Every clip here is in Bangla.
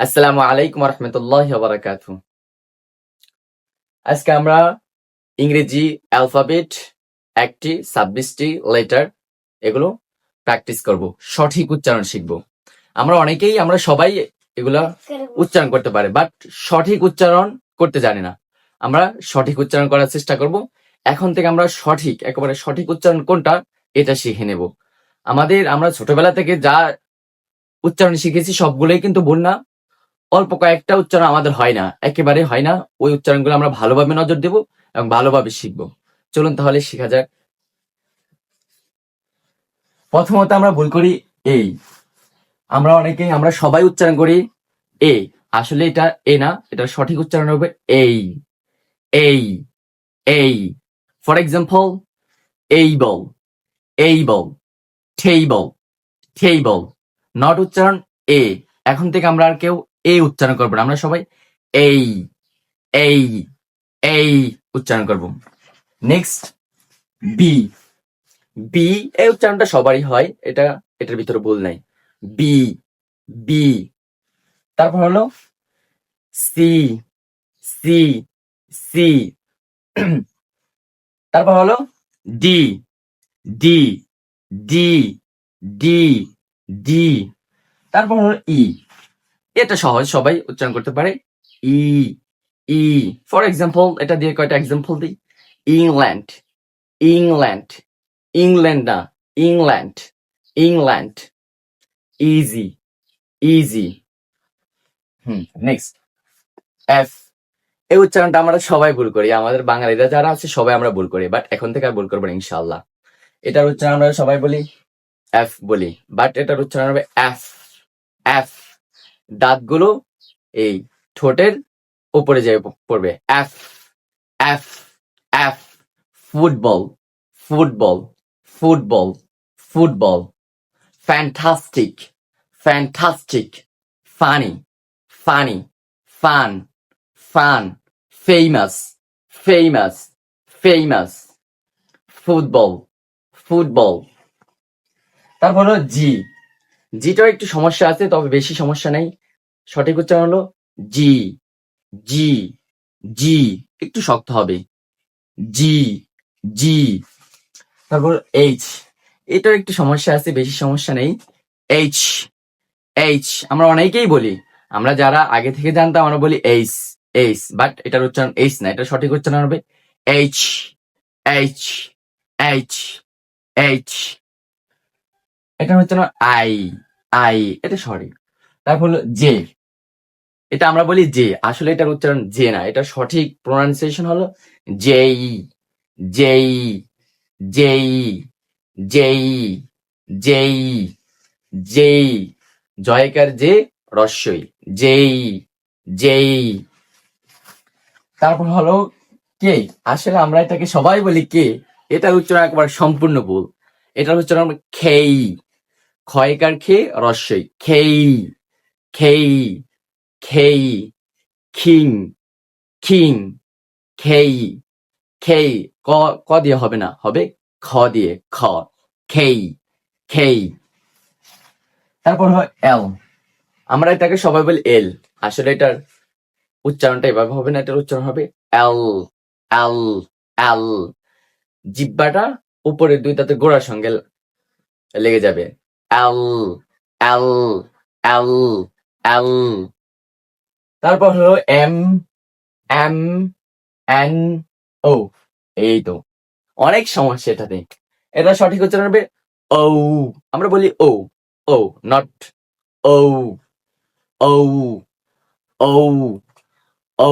আসসালামু আলাইকুম রহমতুল্লাহ বারাকাতু আজকে আমরা ইংরেজি অ্যালফাবেট একটি, ছাব্বিশটি লেটার এগুলো প্র্যাকটিস করব, সঠিক উচ্চারণ শিখব। আমরা অনেকেই, আমরা সবাই এগুলা উচ্চারণ করতে পারে, বাট সঠিক উচ্চারণ করতে জানি না। আমরা সঠিক উচ্চারণ করার চেষ্টা করব। এখন থেকে আমরা সঠিক, একেবারে সঠিক উচ্চারণ কোনটা, এটা শিখে নেব। আমাদের, আমরা ছোটবেলা থেকে যা উচ্চারণ শিখেছি সবগুলোই কিন্তু ভুল না। অল্প কয়েকটা উচ্চারণ আমাদের হয় না, একেবারে হয় না। ওই উচ্চারণগুলো আমরা ভালোভাবে নজর দেব এবং ভালোভাবে শিখব। চলুন তাহলে শেখা যাক। প্রথমত আমরা ভুল করি এই আমরা অনেকেই, আমরা সবাই উচ্চারণ করি এ আসলে এটা এ না, এটা সঠিক উচ্চারণ হবে এই এই এই ফর এক্সাম্পল এই বল এই বল ঠেই বল ঠেই টেবল নট উচ্চারণ এ এখন থেকে আমরা আর কেউ এ উচ্চারণ করব আমরা সবাই এই এই এই উচ্চারণ করব। নেক্সট বি বি এই উচ্চারণটা সবারই হয়। এটা, এটার ভিতরে ভুল নাই। বি বি তারপর হলো সি সি সি তারপর হলো D D D D D তারপর হলো ই এটা সহজ, সবাই উচ্চারণ করতে পারে। ই ই। ফর এক্সাম্পল এটা দিয়ে কয়টা এক্সাম্পল দিই? ইংল্যান্ড ইংল্যান্ড ইংল্যান্ড না England England easy easy hmm next F এই উচ্চারণটা আমরা সবাই ভুল করি। আমাদের বাঙালিরা যারা আছে, সবাই আমরা ভুল করি বাট এখন থেকে আর ভুল করব ইনশাল্লাহ এটার উচ্চারণ আমরা সবাই বলি এফ বলি বাট এটার উচ্চারণ হবে এফ এফ দাঁতগুলো এই ঠোঁটের উপরে যে পড়বে। F F F football football football football fantastic fantastic funny funny fun fun famous famous famous football football তারপর জি জিটাও একটু সমস্যা আছে, তবে বেশি সমস্যা নেই। সঠিক উচ্চারণ হলো জি জি জি। একটু শক্ত হবে। জি জি। তারপর এইচ। এটার একটু সমস্যা আছে, বেশি সমস্যা নেই। H H. আমরা অনেকেই বলি, আমরা যারা আগে থেকে জানতাম, আমরা বলি এইচ এইচ। বাট এটার উচ্চারণ এইচ না এটা সঠিক উচ্চারণ হবে এইচ এইচ এইচ এইচ। এটা হচ্ছে আই। আই, এটা সঠিক। তারপর হলো জে। এটা আমরা বলি জে। আসলে এটার উচ্চারণ জে না, এটা সঠিক প্রোনাউন্সিয়েশন হলো J J J J J J. জয়কার J, রস্যই। J J. তারপর হলো কে? আসলে আমরা এটাকে সবাই বলি কে। এটার উচ্চারণ একবার সম্পূর্ণ ভুল। এটার উচ্চারণ খেই। ক্ষয়কার খে? রস্যই। খেই। খেই। খেই। খিং। খিং। খেই। খেই। ক ক দিয়ে হবে না, হবে খ দিয়ে, খ। খেই। খেই। তারপর হয় এল। আমরা এটাকে সবাই বলি এল। আসলে এটার উচ্চারণটা এভাবে হবে না, এটার উচ্চারণ হবে এল। এল। এল। জিব্বাটা উপরের দুই তাতে গোড়ার সঙ্গে লেগে যাবে। এল তারপর হলো এম এম এন ও এই তো। অনেক সমস্যা এটাতে এটা সঠিক উচ্চারণ হবে ও আমরা বলি O O not O O O O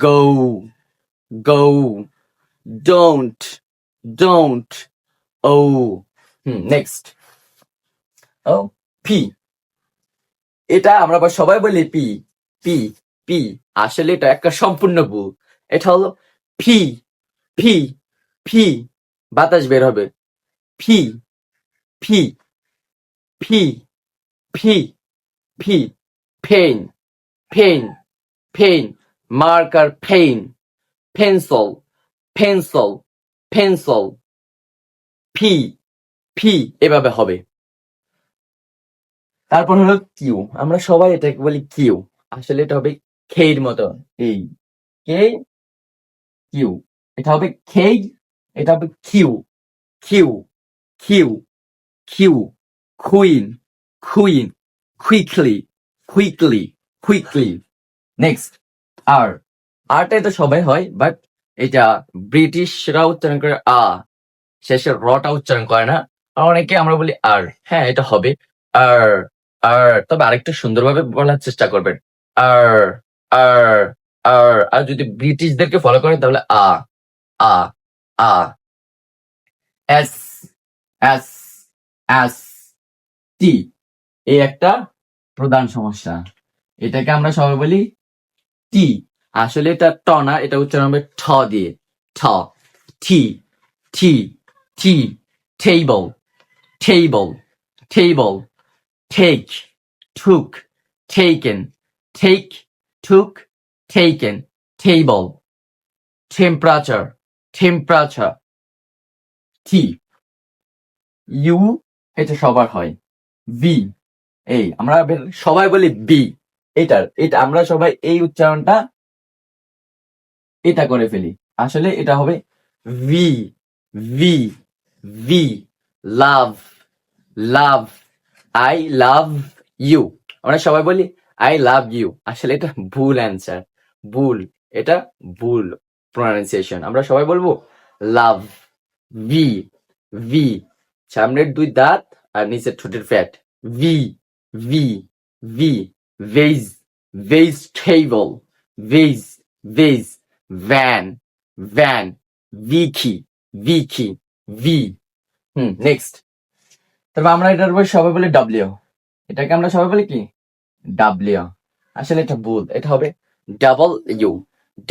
go go don't don't O next P. এটা আমরা সবাই বলি পি। P P. আসলে এটা একটা সম্পূর্ণ ভুল। এটা হলো ফি ফি ফি। বাতাস বের হবে। P P P P P pen pen pen marker pen pencil pencil pencil P P, এভাবে হবে। তারপর হলো কিউ। আমরা সবাই এটাকে বলি কিউ। আসলে এটা হবে খের মতো এই কে? কিউ। এটা হবে খেই, এটা হবে Q. Q Q Q queen queen quickly quickly quickly next R. আরটা এটা সবাই হয় বাট এটা ব্রিটিশরা উচ্চারণ করে আ। শেষে রটা উচ্চারণ করে না। অনেকে আমরা বলি আর। হ্যাঁ এটা হবে। আর আর তবে আরেকটু সুন্দরভাবে বলার চেষ্টা করবেন। আর আর আর আর যদি ব্রিটিশদেরকে ফলো করেন তাহলে R R R, S S S, T. এই একটা প্রধান সমস্যা। এটাকে আমরা সবাই বলি টি। আসলে এটা ট না, এটা উচ্চারণ হবে ঠ দিয়ে। ঠ, T T T table table table take took taken take took taken table temperature temperature T U এটা সবার হয়। ভি এই, আমরা সবাই বলি বি এটার এটা, আমরা সবাই এই উচ্চারণটা এটা করে ফেলি। আসলে এটা হবে V V V love love I love you আমরা সবাই বলি আই লাভ ইউ আসলে এটা ভুল অ্যান্সার ভুল। এটা ভুল প্রনাউন্সিয়েশন আমরা সবাই বলব লাভ ভি ভি সামনের দুই দাঁত আর নিচের ঠোঁটের fat V V V veg vegetable veg veg van van Vicky Vicky V hmm next তারপর আমরা এটার উপর সবাই বলি ডাব্লিউ এটাকে আমরা সবাই বলি কি? ডাব্লিউ আসলে এটা ভুল। এটা হবে double U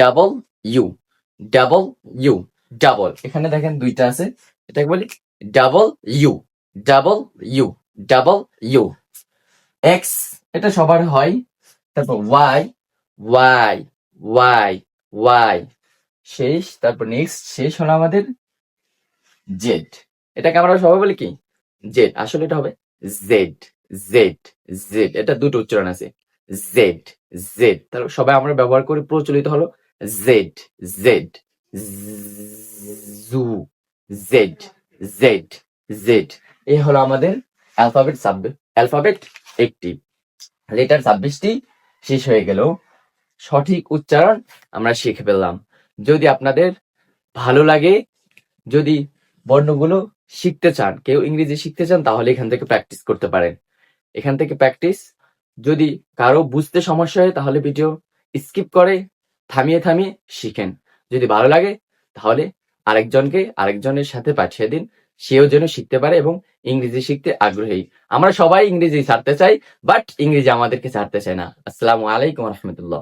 double U double U double এখানে দেখেন দুইটা আছে। এটাকে বলি double U double U double U X এটা সবার হয়। তারপর ওয়াই ওয়াই ওয়াই ওয়াই শেষ। তারপর নেক্সট শেষ হলো আমাদের জেড এটাকে আমরা সবাই বলি কি? জেড আসলে এটা হবে জেড জেড জেড এটা দুটো উচ্চারণ আছে। জেড জেড তাহলে সবাই আমরা ব্যবহার করি প্রচলিত হলো Z Z zoo Z Z Z এই হলো আমাদের অ্যালফাবেট সাব অ্যালফাবেট একটি। লেটার ছাব্বিশটি শেষ হয়ে গেল। সঠিক উচ্চারণ আমরা শিখে ফেললাম। যদি আপনাদের ভালো লাগে, যদি বর্ণগুলো শিখতে চান, কেউ ইংরেজি শিখতে চান, তাহলে এখান থেকে প্র্যাকটিস করতে পারেন। এখান থেকে প্র্যাকটিস যদি কারও বুঝতে সমস্যা হয়, তাহলে ভিডিও স্কিপ করে, থামিয়ে থামিয়ে শিখেন। যদি ভালো লাগে, তাহলে আরেকজনকে আরেকজনের সাথে পাঠিয়ে দিন, সেও যেন শিখতে পারে এবং ইংরেজি শিখতে আগ্রহী। আমরা সবাই ইংরেজি ছাড়তে চাই বাট ইংরেজি আমাদেরকে ছাড়তে চায় না। আসসালামু আলাইকুম রহমতুল্লাহ।